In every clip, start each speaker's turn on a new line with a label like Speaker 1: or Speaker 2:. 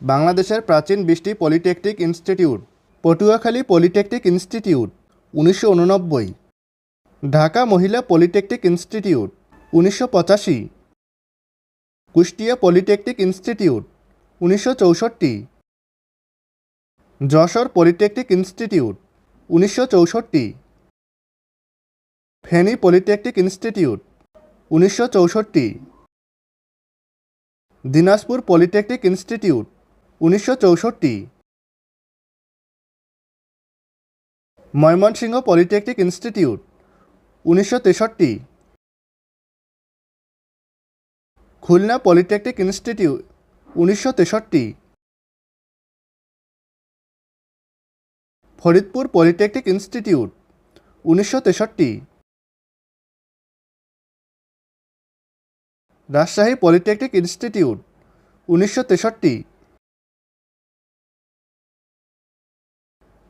Speaker 1: বাংলাদেশের প্রাচীন বৃষ্টি polytechnic institute, Patuakhali polytechnic institute, উনিশশো উননব্বই, ঢাকা মহিলা পলিটেকনিক ইনস্টিটিউট, উনিশশো পঁচাশি, কুষ্টিয়া পলিটেকনিক ইনস্টিটিউট, উনিশশো চৌষট্টি, যশোর পলিটেকনিক ইনস্টিটিউট, উনিশশো চৌষট্টি, ফেনী পলিটেকনিক ইনস্টিটিউট, উনিশশো চৌষট্টি, দিনাজপুর পলিটেকনিক ইনস্টিটিউট উনিশশো চৌষট্টি। ময়মনসিংহ পলিটেকনিক ইনস্টিটিউট, উনিশশো তেষট্টি। খুলনা পলিটেকনিক ইনস্টিটিউট, উনিশশো তেষট্টি। ফরিদপুর পলিটেকনিক ইনস্টিটিউট, উনিশশো তেষট্টি। রাজশাহী পলিটেকনিক ইনস্টিটিউট, উনিশশো তেষট্টি।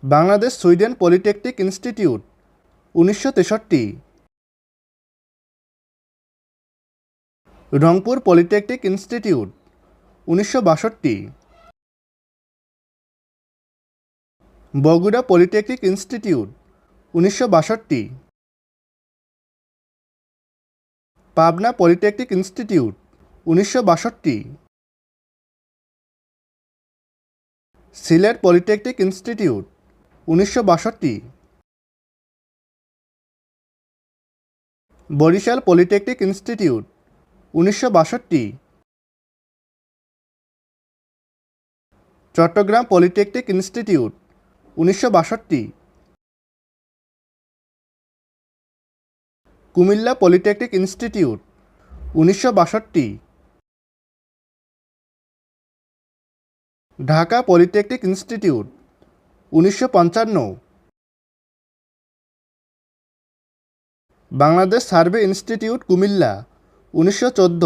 Speaker 1: বাংলাদেশ সুইডেন পলিটেকনিক ইনস্টিটিউট, উনিশশো তেষট্টি। রংপুর পলিটেকনিক ইনস্টিটিউট, উনিশশো বাষট্টি। বগুড়া পলিটেকনিক ইনস্টিটিউট, উনিশশো বাষট্টি। পাবনা পলিটেকনিক ইনস্টিটিউট, উনিশশো বাষট্টি। সিলেট পলিটেকনিক ইনস্টিটিউট উনিশশো বাষট্টি। বরিশাল পলিটেকনিক ইনস্টিটিউট, উনিশশো বাষট্টি। চট্টগ্রাম পলিটেকনিক ইনস্টিটিউট, উনিশশো বাষট্টি। কুমিল্লা পলিটেকনিক ইনস্টিটিউট, উনিশশো বাষট্টি। ঢাকা পলিটেকনিক ইনস্টিটিউট উনিশশো পঞ্চান্ন। বাংলাদেশ সার্ভে ইনস্টিটিউট কুমিল্লা উনিশশো চোদ্দ।